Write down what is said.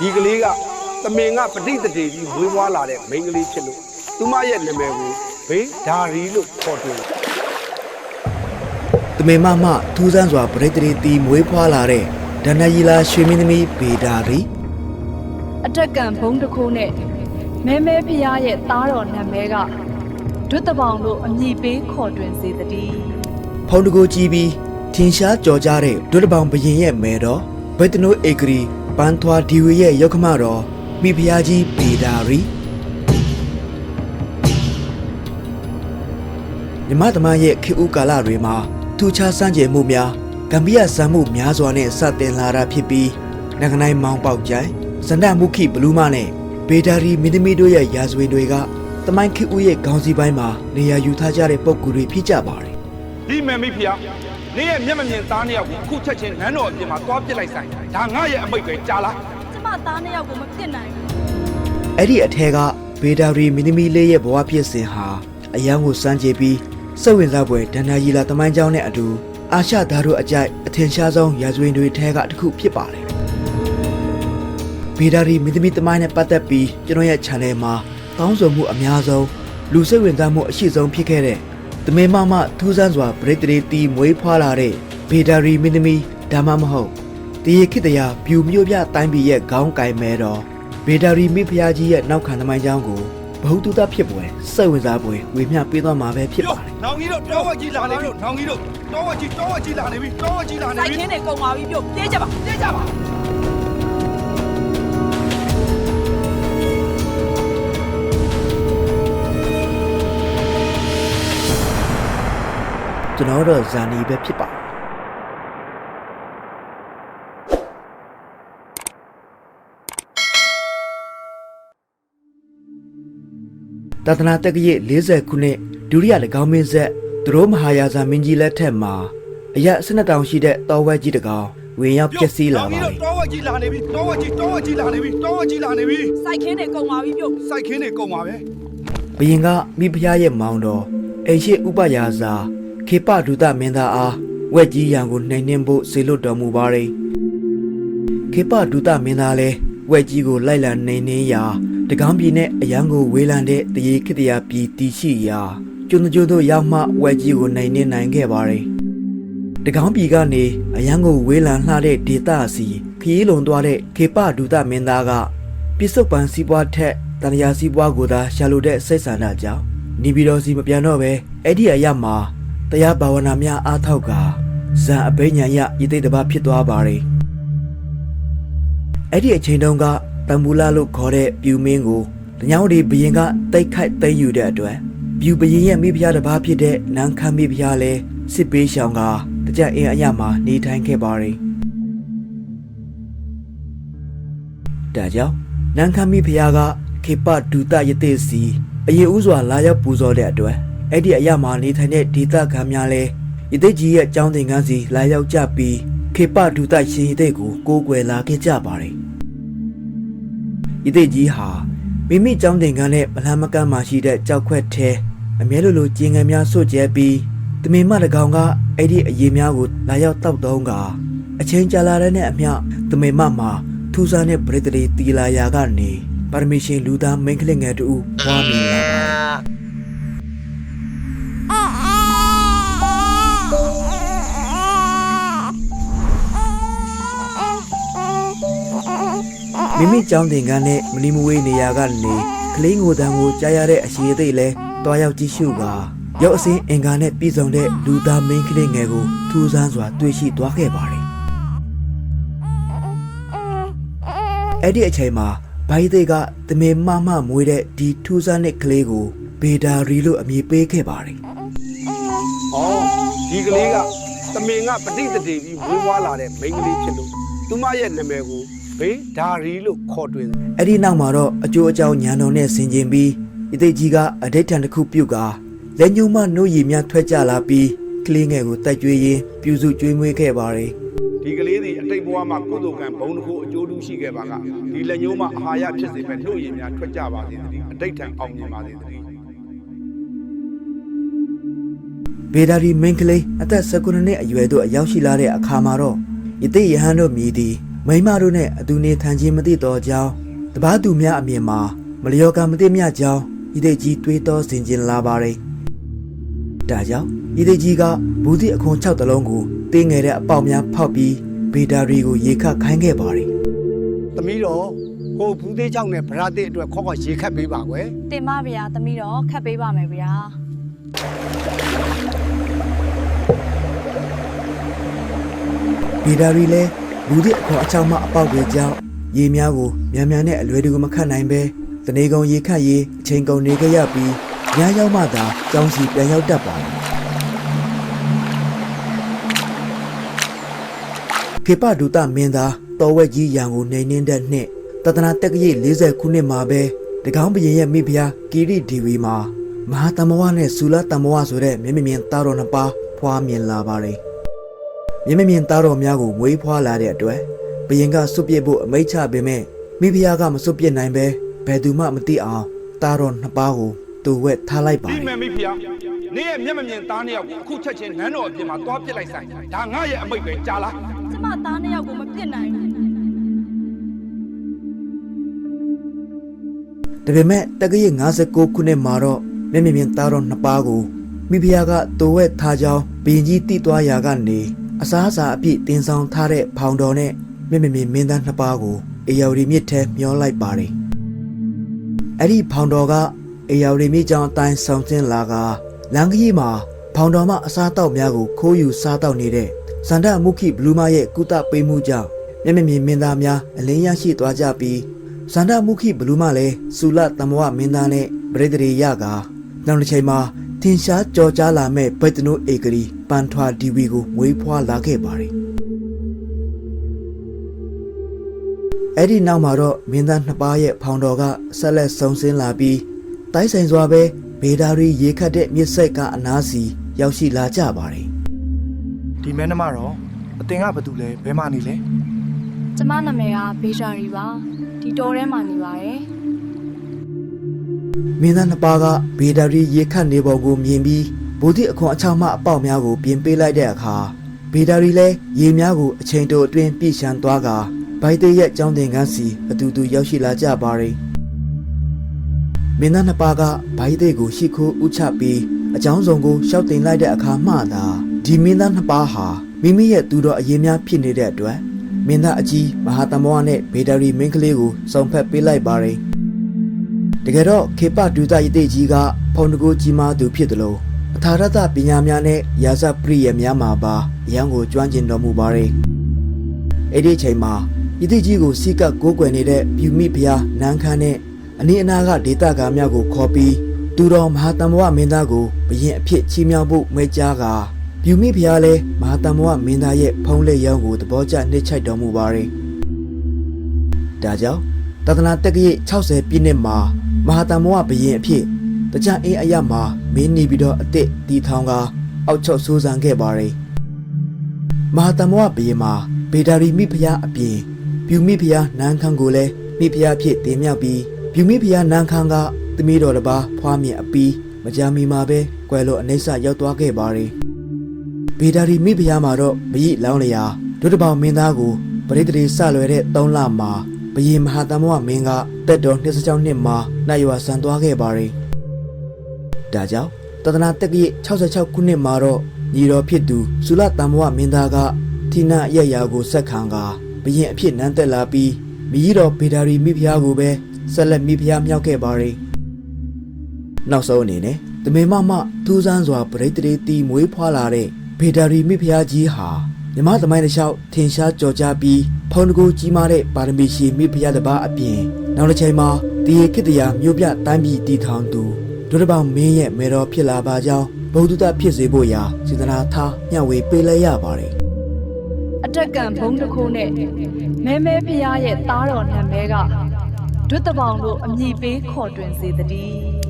ဒီကလေးကသမင်ကပဋိသန္ဓေကြီးမွေးဖွားလာတဲ့မိန်းကလေးဖြစ်လို့သူမရဲ့နာမည်ကိုဘေးဒါရီလို့ခေါ်တွင်တမေမမထူးဆန်းစွာပရိသတ်တီမွေးဖွားလာတဲ့ဒဏ္ဍရီလာရွှေမင်းသမီးဗေဒါရီအထက်ကံဘုံတစ်ခုနဲ့မဲမဲဖျားရဲ့သားတော်နာမည်ကဒွတ်တပောင်တို့အမည်ပေးခေါ်တွင်စေတည်းဖုန်တကိုကြည့်ပြီးထင်ရှားကြော်ကြားတဲ့ဒုတပောင်ဘရင်ရဲ့မဲတော်ဘက်တနိုဧကရီ ပန်းထွာဒီဝေရဲ့ရောက်ခမတော်မိဖုရားကြီးဗေဒါရီမြမသမားရဲ့ခေတ်ဦးကာလတွေမှာထူခြားစမ်းကြယ်မှုများဂမ်ဘီယာဇံမှုများစွာနဲ့စတင်လာတာဖြစ်ပြီးနိုင်ငံတိုင်းမောင်းပေါက်ကြိုင်ဇန္ဒမုခိဘလူးမနဲ့ဗေဒါရီမင်းသမီးတို့ရဲ့ရာဇဝင်တွေကတမိုင်းခေတ်ဦးရဲ့ခေါင်းစည်းပိုင်းမှာနေရာယူထားကြတဲ့ပုံကူတွေဖြစ်ကြပါတယ်ဒီမယ်မိဖုရား နေရဲ့မျက်မမြင်သားနှစ်ယောက်ကိုအခုချက်ချင်းနန်းတော်အပြင်မှာသွားပစ်လိုက်ဆိုင်ဒါငါရဲ့အမိတ်ပဲကြားလားကျမသားနှစ်ယောက်ကိုမဖြစ်နိုင်ဘူးအဲ့ဒီအထက်ကဗေဒါရီမင်းသမီးလေးရဲ့ဘဝဖြစ်စဉ်ဟာအယံကိုစမ်းကြည့်ပြီးစိတ်ဝင်စားဖွယ်ဒဏ္ဍာရီလာတမိုင်းကြောင်းနဲ့အတူအာရှသားတို့အကြိုက်အထင်ရှားဆုံးရာဇဝင်တွေထဲကတစ်ခုဖြစ်ပါတယ်ဗေဒါရီမင်းသမီးတမိုင်းနဲ့ပတ်သက်ပြီးကျွန်တော်ရဲ့ channel မှာတောင်းဆိုမှုအများဆုံးလူစိတ်ဝင်စားမှုအရှိဆုံးဖြစ်ခဲ့တဲ့ တမင်မမထူးဆန်းစွာပရိသေတီမွေးဖွားလာတဲ့ဗေဒါရီမင်းသမီးဒါမှမဟုတ်တရေခိတရာပြူမျိုးပြတိုင်းပြည်ရဲ့ခေါင်းကင်မဲတော်ဗေဒါရီမိဖုရားကြီးရဲ့နောက်ခံသမိုင်းကြောင်းကိုဘဟုတုတဖြစ်ပွဲစိတ်ဝင်စားပွဲဝေမျှပေးသွားမှာပဲဖြစ်ပါတယ်နောင်ကြီးတို့တောဝက်ကြီးလာနေပြီနောင်ကြီးတို့တောဝက်ကြီးတောဝက်ကြီးလာနေပြီတောဝက်ကြီးလာနေစိုက်ပြီခင်းတွေကုန်ပါပြီပြုတ်ပြေးကြပါပြေးကြပါ ကျွန်တော်တို့ဇာနီပဲဖြစ်ပါတယ်တသနာတက္ကရာ40ခုနှစ်ဒုတိယ၎င်းမင်းဆက်သူတို့မဟာယာဇာမင်းကြီးလက်ထက်မှာအရက်12တောင်ရှိတဲ့တောဝဲကြီးတကောင်ဝင်ရောက်ပျက်စီးလာပါနောင်တယ်ကြီးတို့တောဝက်ကြီးလာနေပြီတောဝက်ကြီးတောဝက်ကြီးလာနေပြီတောဝက်ကြီးလာနေပြီစိုက်ခင်းတွေကုန်ပါပြီပြုတ်စိုက်ခင်းတွေကုန်ပါပဲဘယင်ကမိဖုရားရဲ့မောင်တော်အိမ်ရှိဥပယာဇာ ခေပဒုသမင်းသားအားဝက်ကြီးရံကိုနှိမ်နှင်းဖို့စေလွတ်တော်မူပါれခေပဒုသမင်းသားလဲဝက်ကြီးကိုလိုက်လံနှိမ်နှင်းရာတကောင်းပြည်နဲ့အရန်ကိုဝေးလံတဲ့တရေခိတရာပြည်တည်ရှိရာကျွန်းကျွန်းတို့ရောက်မှဝက်ကြီးကိုနှိမ်နှင်းနိုင်ခဲ့ပါれတကောင်းပြည်ကနေအရန်ကိုဝေးလံလှတဲ့ဒေသစီခရီးလွန်သွားတဲ့ခေပဒုသမင်းသားကပြစ္ဆုတ်ပန်စီးပွားထက်တန်ရာစီးပွားကိုသာရှာလိုတဲ့စိတ်ဆန္ဒကြောင့်နေပြည်တော်စီမပြန်တော့ပဲအဲ့ဒီအရာမှာ တရားဘာဝနာများအားထောက်ကဇံအဘိညာယယသိတဘာဖြစ်သွားပါလေအဲ့ဒီအချိန်တုန်းကတံမူလာလို့ခေါ်တဲ့ပြူမင်းကိုတညောင်းဒီဘရင်ကတိတ်ခိုက်သိမ်းယူတဲ့အတွက်ပြူဘရင်ရဲ့မိဖုရားတစ်ပါးဖြစ်တဲ့နန်းခမ်းမိဖုရားလဲစစ်ပေးရှောင်ကတကြအင်းအရာမှာနေထိုင်ခဲ့ပါလေဒါကြောင့်နန်းခမ်းမိဖုရားကခေပဒုတယတိစီအယေဥစွာလာရောက်ပူဇော်တဲ့အတွက် အဲ့ဒီအရာမှာနေထိုင်တဲ့ဒေသခံများလဲယတိကြီးရဲ့အကြောင်းသင်ခန်းစီလာရောက်ကြပြီးခေပဒုတရှင်ယတိကိုကိုးကွယ်လာခဲ့ကြပါတယ်ယတိကြီးဟာမိမိအကြောင်းသင်ခန်းနဲ့ဗလမ်းမကမ်းမှာရှိတဲ့ကြောက်ခွက်ထဲအမြဲလိုလိုကျင်ငံများစွတ်ကျဲပြီးတမင်မတကောင်ကအဲ့ဒီအရေးများကိုလာရောက်တောက်တုံးကအချိန်ကြာလာတဲ့နဲ့အမျှတမင်မမှာထူးဆန်းတဲ့ပရိသတ်တီလာယာကနေပါရမီရှင်လူသားမိန်းကလေးငယ်တူဘွားမိလာပါ မိမိကြောင်းတင်ကန်းနဲ့မလီမဝေးနေရာကနေကလေးငိုတံကိုကြားရတဲ့အရှိအသိလဲတွားရောက်ကြည့်ရှုကရောက်အစင်းအင်္ဂါနဲ့ပြည်စုံတဲ့လူသားမိန်းကလေးငယ်ကိုထူးဆန်းစွာတွေ့ရှိသွားခဲ့ပါတယ်အဲ့ဒီအချိန်မှာဘိုင်းသေးကတမေမမမွေးတဲ့ဒီထူးဆန်းတဲ့ကလေးကိုဘေဒါရီလို့အမည်ပေးခဲ့ပါတယ်ဩဒီကလေးကသမင်ကပဋိသန္ဓေကြီးမွေးဖွားလာတဲ့မိန်းကလေးဖြစ်လို့သူမရဲ့နာမည်ကို ဘေးဒါရီလို့ခေါ်တွင်အဲ့ဒီနောက်မှာတော့အကျိုးအကြောင်းညာတော်နဲ့ဆင်ခြင်ပြီးဣသိကြီးကအဋိဋ္ဌံတစ်ခုပြုတ်ကာလက်ညှိုးမနှုတ်ရည်များထွက်ကြလာပြီးကလေးငယ်ကိုတိုက်ကြွေးရင်းပြူစုကျွေးမွေးခဲ့ပါတယ်ဒီကလေးတွေအတိတ်ဘဝမှာကုသိုလ်ကံဘုံတစ်ခုအကျိုးတူရှိခဲ့ပါကဒီလက်ညှိုးမှာအာဟာရဖြစ်စေမဲ့နှုတ်ရည်များထွက်ကြပါစေတည်းအတိတ်ထံအောင်မြင်ပါစေတည်းဘေဒါရီမင်းကလေးအသက်19နှစ်အရွယ်သို့အရောက်ရှိလာတဲ့အခါမှာတော့ယသိယဟန်တို့မြည်သည် မိန်းမတို့နဲ့အတူနေထိုင်ခြင်းမသိတော့ကြောင်းတပားသူများအမြင်မှာမလျော်ကံမသိမြကြောင်းဤသိကြီးတွေးတောဆင်ခြင်လာပါတယ်ဒါကြောင့်ဤသိကြီးကဘူးသည့်အခွန်6တလုံးကိုတင်းငယ်တဲ့အပေါက်များဖောက်ပြီးဗေဒါရီကိုရေခတ်ခိုင်းခဲ့ပါတယ်သမီးတော်ဟိုဘူးသေးချောင်းနဲ့ဗရာတစ်အတွက်ခေါက်ခေါက်ရေခတ်ပေးပါကွယ်တင်မဗျာသမီးတော့ခတ်ပေးပါမယ်ဗျာဗေဒါရီလည်း လူသည့်အခေါ်အချောင်းမှအပေါက်တွေကြောင့်ရေများကိုမြန်မြန်နဲ့အလွယ်တကူမခတ်နိုင်ပဲတနေကုန်ရေခတ်ရေးအချိန်ကုန်နေကြရပြီးညရောက်မှသာကြောင်းစီပြန်ရောက်တတ်ပါတယ်ခေပဒုတမင်းသားတော်ဝက်ကြီးရန်ကိုနှိမ်နှင်းတဲ့နှစ်တသနာတက္ကရာ40ခုနှစ်မှာပဲတကောင်းဘရင်ရဲ့မိဖုရားကီရိဒီဝီမှာမဟာတမဝနဲ့ဆူလာတမဝဆိုတဲ့မြင့်မြင့်မြင့်သားတော်နှစ်ပါးဖွားမြင်လာပါတယ် မြင့်မြင့်သားတော်များကိုမွေးဖွားလာတဲ့အတွက်ဘယင်ကစွတ်ပြစ်ဖို့အမိန့်ချပေမဲ့မိဖုရားကမစွတ်ပြစ်နိုင်ပဲဘယ်သူမှမသိအောင်သားတော်နှစ်ပါးကိုတူဝက်ထားလိုက်ပါတဒီယ်မဲ့မိဖုရားနေရဲ့မျက်မမြင်သားနှစ်ယောက်ကိုအခုချက်ချင်းနန်းတော်အပြင်မှာသွားပစ်လိုက်ဆိုင်ဒါငါရဲ့အမိတ်ပဲကြားလားကျမသားနှစ်ယောက်ကိုမပြစ်နိုင်ဘူးဒါပေမဲ့တက္ကရာ59ခုနှစ်မှာတော့မြင့်မြင့်မြင့်သားတော်နှစ်ပါးကိုမိဖုရားကတူဝက်ထားကြောင်းဘယင်ကြီးတိသွားရာကနေ အစားအစာအပြည့်တင်ဆောင်ထားတဲ့ဖောင်တော်နဲ့မြင့်မြင့်မြင့်မင်းသားနှစ်ပါးကိုအေယော်ရီမြစ်ထဲမျောလိုက်ပါတယ်အဲ့ဒီဖောင်တော်ကအေယော်ရီမြစ်ကြောင်အတိုင်းဆောင်ကျင်းလာကလမ်းကြီးမှာဖောင်တော်မှအစားတောက်များကိုခိုးယူစားတောက်နေတဲ့စန္ဒမုခိဘလူးမရဲ့ကုသပေးမှုကြောင့်မျက်မြင်မြင်မင်းသားများအလင်းရရှိသွားကြပြီးစန္ဒမုခိဘလူးမလည်းစူလတမဝမင်းသားနဲ့ပရိဒရေရကနောက်တစ်ချိန်မှာထ င်ရှားကြော်ကြားလာမဲ့ဘိတ်တနုဧကရီပန်ထွာဒီဝီကိုမွေးဖွားလာခဲ့ပါတယ်အဲ့ဒီနောက်မှာတော့မင်းသားနှစ်ပါးရဲ့ဖောင်တော်ကဆက်လက်ဆုံဆင်းလာပြီးတိုက်ဆိုင်စွာပဲဗေဒါရီရေခတ်တဲ့မြစ်စိတ်ကအနားစီရောက်ရှိလာကြပါတယ်ဒီမဲနှမတော့အတင်ကဘာတူလဲဘဲမနေလဲကျမနာမည်ကဘေရှာရီပါဒီတော်ထဲမှာနေပါတယ် မင်းသားနှစ်ပါးကဗေဒါရီရေခတ်နေပုံကိုမြင်ပြီးဗုဒ္ဓအခွန်အချောင်းမှအပေါက်များကိုပြင်ပေးလိုက်တဲ့အခါဗေဒါရီလည်းရေများကိုအချိန်တိုအတွင်းပြည့်ရှမ်းသွားကဘိုက်သေးရဲ့ကျောင်းတင်ကန်းစီအတူတူရောက်ရှိလာကြပါတယ်မင်းသားနှစ်ပါးကဘိုက်သေးကိုရှိခိုးဥချပြီးအကြောင်းစုံကိုရှောက်တင်လိုက်တဲ့အခါမှသာဒီမင်းသားနှစ်ပါးဟာမိမိရဲ့သူတော်အရင်များဖြစ်နေတဲ့အတွက်မင်းသားအကြီးမဟာတမောနဲ့ဗေဒါရီမင်းကလေးကိုစုံဖက်ပေးလိုက်ပါတယ် တကယ်တော့ခေပဒုသယတိကြီးကဖုန်တကူကြီးမားသူဖြစ်တယ်လို့အထာရတပညာများနဲ့ရာဇပရိယများမှာပါအရန်ကိုကျွမ်းကျင်တော်မူပါတယ်။အဲ့ဒီအချိန်မှာယတိကြီးကိုစိကပ်ကိုးကွယ်နေတဲ့ပြူမိဖုရားနန်းခမ်းနဲ့အနီးအနားကဒေသကာများကိုခေါ်ပြီးသူတော်မဟာတမဝမင်းသားကိုဘရင်အဖြစ်ချီးမြှောက်ဖို့မဲကြားကပြူမိဖုရားလည်းမဟာတမဝမင်းသားရဲ့ဖုံးလက်ရောင်းကိုသဘောကျနှိမ့်ချိုက်တော်မူပါတယ်။ဒါကြောင့်တသနာတက္ကရာ60ပြည့်နှစ်မှာ မဟာတမောဘယင်အဖြစ်တကြအင်းအရမှာမင်းနေပြီးတော့အစ်စ်တီထောင်ကအောက်ချုပ်ဆိုးစံခဲ့ပါတယ်မဟာတမောဘယင်မှာဗေဒါရီမိဖုရားအပြင်ပြူမိဖုရားနန်းခန်းကိုလည်းမိဖုရားဖြစ်တင်မြောက်ပြီးပြူမိဖုရားနန်းခန်းကသမီးတော်တစ်ပါးဖွားမြင်အပြီးမကြာမီမှာပဲကွယ်လို့အနေဆရောက်သွားခဲ့ပါတယ်ဗေဒါရီမိဖုရားမှာတော့မကြီးလောင်းလျာဒုတပေါင်းမင်းသားကိုပရိသေစလွယ်တဲ့3လမှာ ဘယင်မဟာတမောမင်းကတက်တော်26နှစ်မှာနိုင်ရွာဆန်သွားခဲ့ပါတယ်။ဒါကြောင့်တဒနာတက္ကရာ66ခုနှစ်မှာတော့ညီတော်ဖြစ်သူဇူလတမောမင်းသားကထိနာရရကိုဆက်ခံကဘယင်အဖြစ်နန်းသက်လာပြီးမိကြီးတော်ဗေဒါရီမိဖုရားကိုပဲဆက်လက်မိဖုရားမြောက်ခဲ့ပါတယ်။နောက်ဆုံးအနေနဲ့တမေမမထူးဆန်းစွာပရိသေတီမွေးဖွားလာတဲ့ဗေဒါရီမိဖုရားကြီးဟာ မြမသမိုင်းတစ်လျှောက်ထင်ရှားကြော်ကြားပြီးဖုန်တကူကြီးမားတဲ့ပါရမီရှင်မိဖုရားတစ်ပါးအပြင်နောက်တစ်ချိန်မှာတည်ရခိတ္တရာမြို့ပြတိုင်းပြည်တည်ထောင်သူဒုရပောင်မင်းရဲ့မေတော်ဖြစ်လာပါကြောင်းဗုဒ္ဓတဖြစ်စေဖို့ရာစေတနာထားမျှဝေပေးလိုက်ရပါတယ်အတက်ကံဘုံတစ်ခုနဲ့မဲမဲဖျားရဲ့သားတော်နာမည်ကဒွတ်တပောင်တို့အမည်ပေးခေါ်တွင်စေတည်း